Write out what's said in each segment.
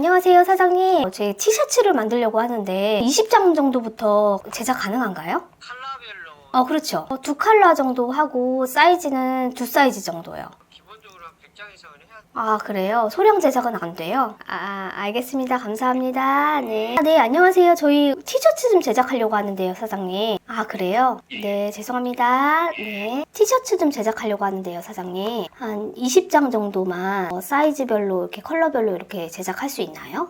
안녕하세요, 사장님. 제 티셔츠를 만들려고 하는데 20장 정도부터 제작 가능한가요? 컬러별로 어, 그렇죠. 어, 두 컬러 정도 하고 사이즈는 두 사이즈 정도요. 아, 그래요? 소량 제작은 안 돼요? 아, 알겠습니다. 감사합니다. 네. 아, 네, 안녕하세요. 저희 티셔츠 좀 제작하려고 하는데요, 사장님. 아, 그래요? 네, 죄송합니다. 네. 티셔츠 좀 제작하려고 하는데요, 사장님. 한 20장 정도만 어, 사이즈별로 이렇게 컬러별로 이렇게 제작할 수 있나요?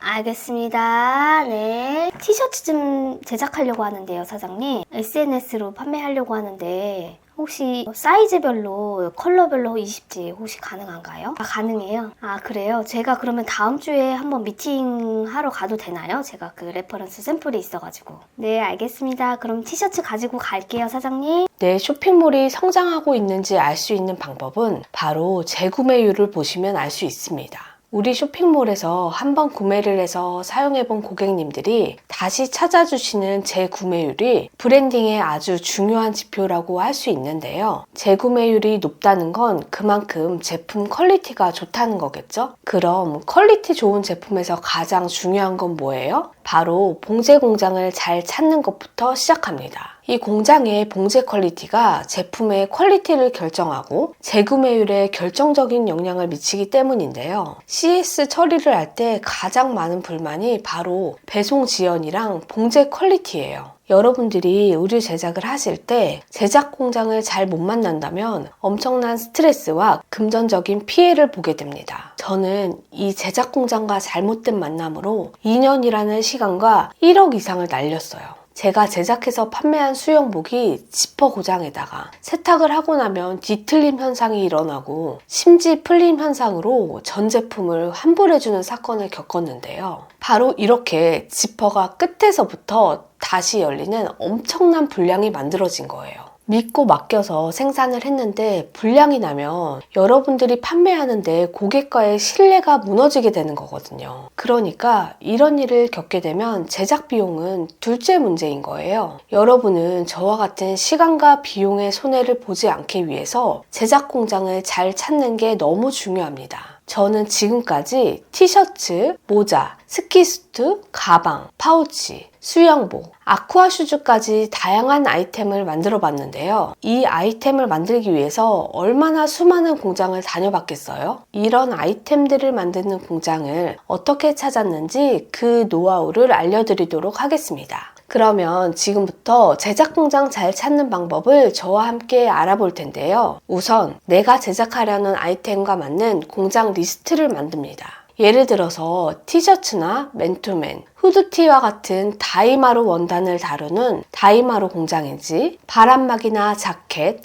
알겠습니다. 네. 티셔츠 좀 제작하려고 하는데요, 사장님. SNS로 판매하려고 하는데, 혹시 사이즈별로, 컬러별로 20지 혹시 가능한가요? 아, 가능해요. 아, 그래요? 제가 그러면 다음 주에 한번 미팅 하러 가도 되나요? 제가 그 레퍼런스 샘플이 있어가지고. 네, 알겠습니다. 그럼 티셔츠 가지고 갈게요, 사장님. 내 쇼핑몰이 성장하고 있는지 알 수 있는 방법은 바로 재구매율을 보시면 알 수 있습니다. 우리 쇼핑몰에서 한번 구매를 해서 사용해본 고객님들이 다시 찾아주시는 재구매율이 브랜딩의 아주 중요한 지표라고 할 수 있는데요. 재구매율이 높다는 건 그만큼 제품 퀄리티가 좋다는 거겠죠? 그럼 퀄리티 좋은 제품에서 가장 중요한 건 뭐예요? 바로 봉제 공장을 잘 찾는 것부터 시작합니다. 이 공장의 봉제 퀄리티가 제품의 퀄리티를 결정하고 재구매율에 결정적인 영향을 미치기 때문인데요. CS 처리를 할 때 가장 많은 불만이 바로 배송 지연이랑 봉제 퀄리티예요. 여러분들이 의류 제작을 하실 때 제작 공장을 잘 못 만난다면 엄청난 스트레스와 금전적인 피해를 보게 됩니다. 저는 이 제작 공장과 잘못된 만남으로 2년이라는 시간과 1억 이상을 날렸어요. 제가 제작해서 판매한 수영복이 지퍼 고장에다가 세탁을 하고 나면 뒤틀림 현상이 일어나고 심지 풀림 현상으로 전 제품을 환불해주는 사건을 겪었는데요. 바로 이렇게 지퍼가 끝에서부터 다시 열리는 엄청난 불량이 만들어진 거예요. 믿고 맡겨서 생산을 했는데 불량이 나면 여러분들이 판매하는데 고객과의 신뢰가 무너지게 되는 거거든요. 그러니까 이런 일을 겪게 되면 제작 비용은 둘째 문제인 거예요. 여러분은 저와 같은 시간과 비용의 손해를 보지 않기 위해서 제작 공장을 잘 찾는 게 너무 중요합니다. 저는 지금까지 티셔츠, 모자, 스키수트, 가방, 파우치, 수영복, 아쿠아 슈즈까지 다양한 아이템을 만들어 봤는데요. 이 아이템을 만들기 위해서 얼마나 수많은 공장을 다녀봤겠어요? 이런 아이템들을 만드는 공장을 어떻게 찾았는지 그 노하우를 알려드리도록 하겠습니다. 그러면 지금부터 제작 공장 잘 찾는 방법을 저와 함께 알아볼 텐데요. 우선 내가 제작하려는 아이템과 맞는 공장 리스트를 만듭니다. 예를 들어서 티셔츠나 맨투맨, 후드티와 같은 다이마루 원단을 다루는 다이마루 공장인지 바람막이나 자켓,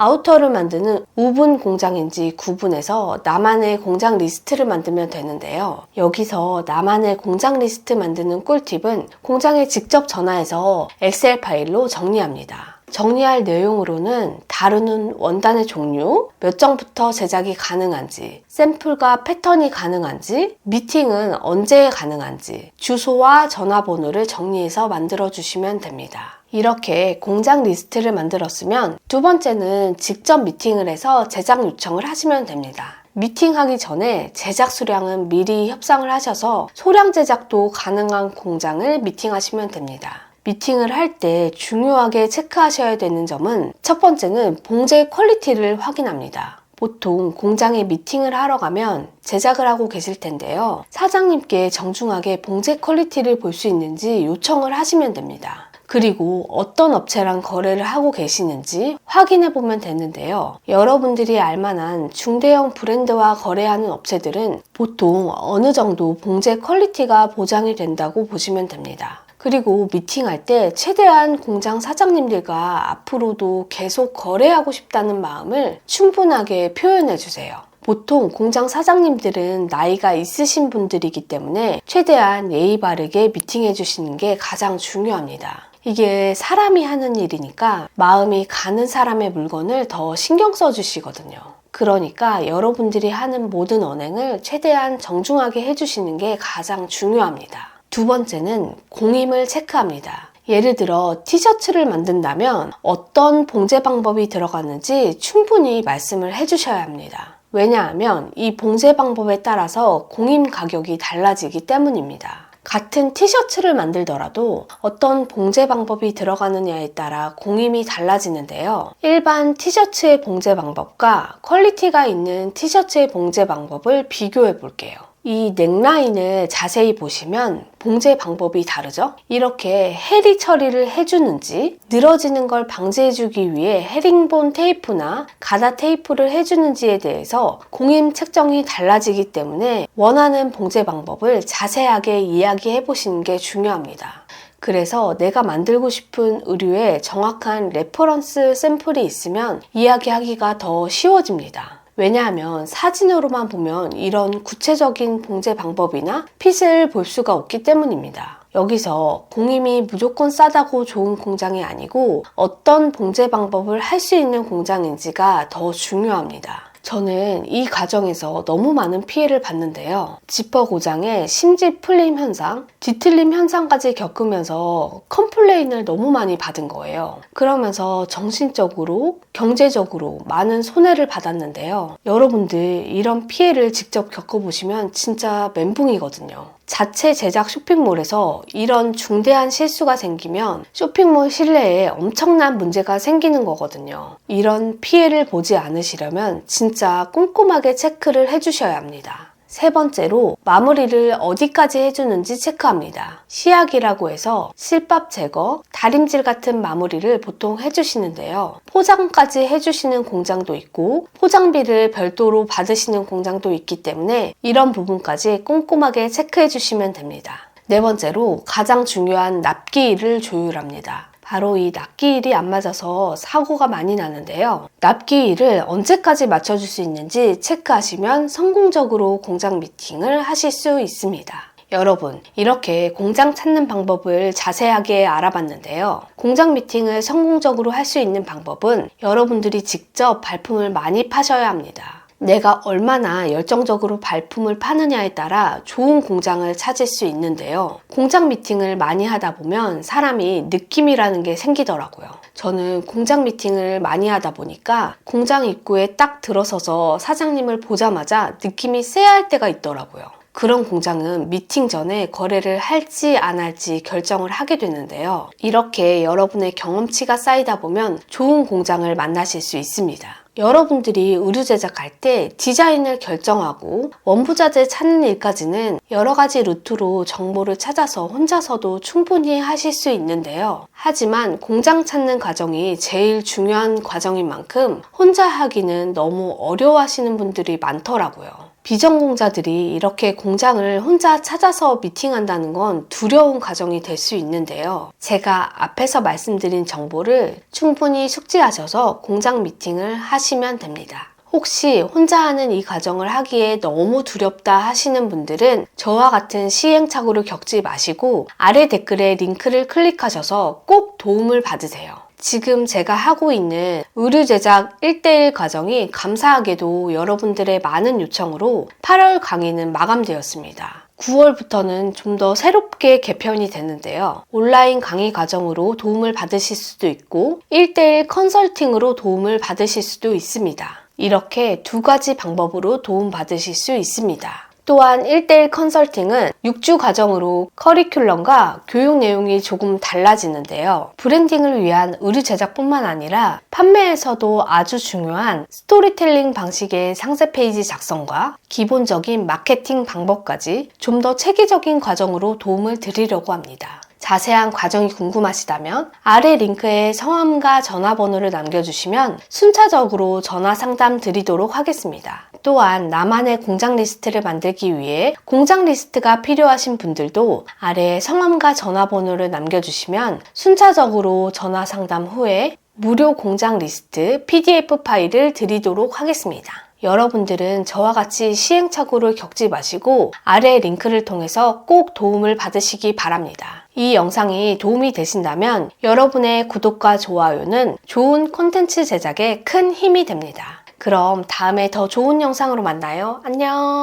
아우터를 만드는 우분 공장인지 구분해서 나만의 공장 리스트를 만들면 되는데요. 여기서 나만의 공장 리스트 만드는 꿀팁은 공장에 직접 전화해서 엑셀 파일로 정리합니다. 정리할 내용으로는 다루는 원단의 종류, 몇 정부터 제작이 가능한지, 샘플과 패턴이 가능한지, 미팅은 언제 가능한지, 주소와 전화번호를 정리해서 만들어 주시면 됩니다. 이렇게 공장 리스트를 만들었으면 두 번째는 직접 미팅을 해서 제작 요청을 하시면 됩니다. 미팅하기 전에 제작 수량은 미리 협상을 하셔서 소량 제작도 가능한 공장을 미팅하시면 됩니다. 미팅을 할 때 중요하게 체크하셔야 되는 점은 첫 번째는 봉제 퀄리티를 확인합니다. 보통 공장에 미팅을 하러 가면 제작을 하고 계실 텐데요. 사장님께 정중하게 봉제 퀄리티를 볼 수 있는지 요청을 하시면 됩니다. 그리고 어떤 업체랑 거래를 하고 계시는지 확인해 보면 되는데요. 여러분들이 알만한 중대형 브랜드와 거래하는 업체들은 보통 어느 정도 봉제 퀄리티가 보장이 된다고 보시면 됩니다. 그리고 미팅할 때 최대한 공장 사장님들과 앞으로도 계속 거래하고 싶다는 마음을 충분하게 표현해 주세요. 보통 공장 사장님들은 나이가 있으신 분들이기 때문에 최대한 예의 바르게 미팅해 주시는 게 가장 중요합니다. 이게 사람이 하는 일이니까 마음이 가는 사람의 물건을 더 신경 써 주시거든요. 그러니까 여러분들이 하는 모든 언행을 최대한 정중하게 해주시는 게 가장 중요합니다. 두 번째는 공임을 체크합니다. 예를 들어 티셔츠를 만든다면 어떤 봉제 방법이 들어가는지 충분히 말씀을 해주셔야 합니다. 왜냐하면 이 봉제 방법에 따라서 공임 가격이 달라지기 때문입니다. 같은 티셔츠를 만들더라도 어떤 봉제 방법이 들어가느냐에 따라 공임이 달라지는데요. 일반 티셔츠의 봉제 방법과 퀄리티가 있는 티셔츠의 봉제 방법을 비교해 볼게요. 이 넥라인을 자세히 보시면 봉제 방법이 다르죠? 이렇게 해리 처리를 해주는지 늘어지는 걸 방지해주기 위해 헤링본 테이프나 가다 테이프를 해주는지에 대해서 공임 측정이 달라지기 때문에 원하는 봉제 방법을 자세하게 이야기해 보시는 게 중요합니다. 그래서 내가 만들고 싶은 의류에 정확한 레퍼런스 샘플이 있으면 이야기하기가 더 쉬워집니다. 왜냐하면 사진으로만 보면 이런 구체적인 봉제 방법이나 핏을 볼 수가 없기 때문입니다. 여기서 공임이 무조건 싸다고 좋은 공장이 아니고 어떤 봉제 방법을 할 수 있는 공장인지가 더 중요합니다. 저는 이 과정에서 너무 많은 피해를 봤는데요. 지퍼 고장에 심지 풀림 현상, 뒤틀림 현상까지 겪으면서 컴플레인을 너무 많이 받은 거예요. 그러면서 정신적으로, 경제적으로 많은 손해를 받았는데요. 여러분들 이런 피해를 직접 겪어보시면 진짜 멘붕이거든요. 자체 제작 쇼핑몰에서 이런 중대한 실수가 생기면 쇼핑몰 실내에 엄청난 문제가 생기는 거거든요. 이런 피해를 보지 않으시려면 진짜 꼼꼼하게 체크를 해주셔야 합니다. 세 번째로 마무리를 어디까지 해주는지 체크합니다. 시약이라고 해서 실밥 제거, 다림질 같은 마무리를 보통 해주시는데요. 포장까지 해주시는 공장도 있고 포장비를 별도로 받으시는 공장도 있기 때문에 이런 부분까지 꼼꼼하게 체크해 주시면 됩니다. 네 번째로 가장 중요한 납기일을 조율합니다. 바로 이 납기일이 안 맞아서 사고가 많이 나는데요. 납기일을 언제까지 맞춰줄 수 있는지 체크하시면 성공적으로 공장 미팅을 하실 수 있습니다. 여러분, 이렇게 공장 찾는 방법을 자세하게 알아봤는데요. 공장 미팅을 성공적으로 할 수 있는 방법은 여러분들이 직접 발품을 많이 파셔야 합니다. 내가 얼마나 열정적으로 발품을 파느냐에 따라 좋은 공장을 찾을 수 있는데요. 공장 미팅을 많이 하다 보면 사람이 느낌이라는 게 생기더라고요. 저는 공장 미팅을 많이 하다 보니까 공장 입구에 딱 들어서서 사장님을 보자마자 느낌이 쎄할 때가 있더라고요. 그런 공장은 미팅 전에 거래를 할지 안 할지 결정을 하게 되는데요. 이렇게 여러분의 경험치가 쌓이다 보면 좋은 공장을 만나실 수 있습니다. 여러분들이 의류 제작할 때 디자인을 결정하고 원부자재 찾는 일까지는 여러 가지 루트로 정보를 찾아서 혼자서도 충분히 하실 수 있는데요. 하지만 공장 찾는 과정이 제일 중요한 과정인 만큼 혼자 하기는 너무 어려워하시는 분들이 많더라고요. 비전공자들이 이렇게 공장을 혼자 찾아서 미팅한다는 건 두려운 과정이 될 수 있는데요. 제가 앞에서 말씀드린 정보를 충분히 숙지하셔서 공장 미팅을 하시면 됩니다. 혹시 혼자 하는 이 과정을 하기에 너무 두렵다 하시는 분들은 저와 같은 시행착오를 겪지 마시고 아래 댓글에 링크를 클릭하셔서 꼭 도움을 받으세요. 지금 제가 하고 있는 의류 제작 1대1 과정이 감사하게도 여러분들의 많은 요청으로 8월 강의는 마감되었습니다. 9월부터는 좀 더 새롭게 개편이 되는데요. 온라인 강의 과정으로 도움을 받으실 수도 있고 1대1 컨설팅으로 도움을 받으실 수도 있습니다. 이렇게 두 가지 방법으로 도움 받으실 수 있습니다. 또한 1대1 컨설팅은 6주 과정으로 커리큘럼과 교육 내용이 조금 달라지는데요. 브랜딩을 위한 의류 제작뿐만 아니라 판매에서도 아주 중요한 스토리텔링 방식의 상세 페이지 작성과 기본적인 마케팅 방법까지 좀 더 체계적인 과정으로 도움을 드리려고 합니다. 자세한 과정이 궁금하시다면 아래 링크에 성함과 전화번호를 남겨주시면 순차적으로 전화 상담 드리도록 하겠습니다. 또한 나만의 공장 리스트를 만들기 위해 공장 리스트가 필요하신 분들도 아래 성함과 전화번호를 남겨주시면 순차적으로 전화 상담 후에 무료 공장 리스트 PDF 파일을 드리도록 하겠습니다. 여러분들은 저와 같이 시행착오를 겪지 마시고 아래 링크를 통해서 꼭 도움을 받으시기 바랍니다. 이 영상이 도움이 되신다면 여러분의 구독과 좋아요는 좋은 콘텐츠 제작에 큰 힘이 됩니다. 그럼 다음에 더 좋은 영상으로 만나요. 안녕!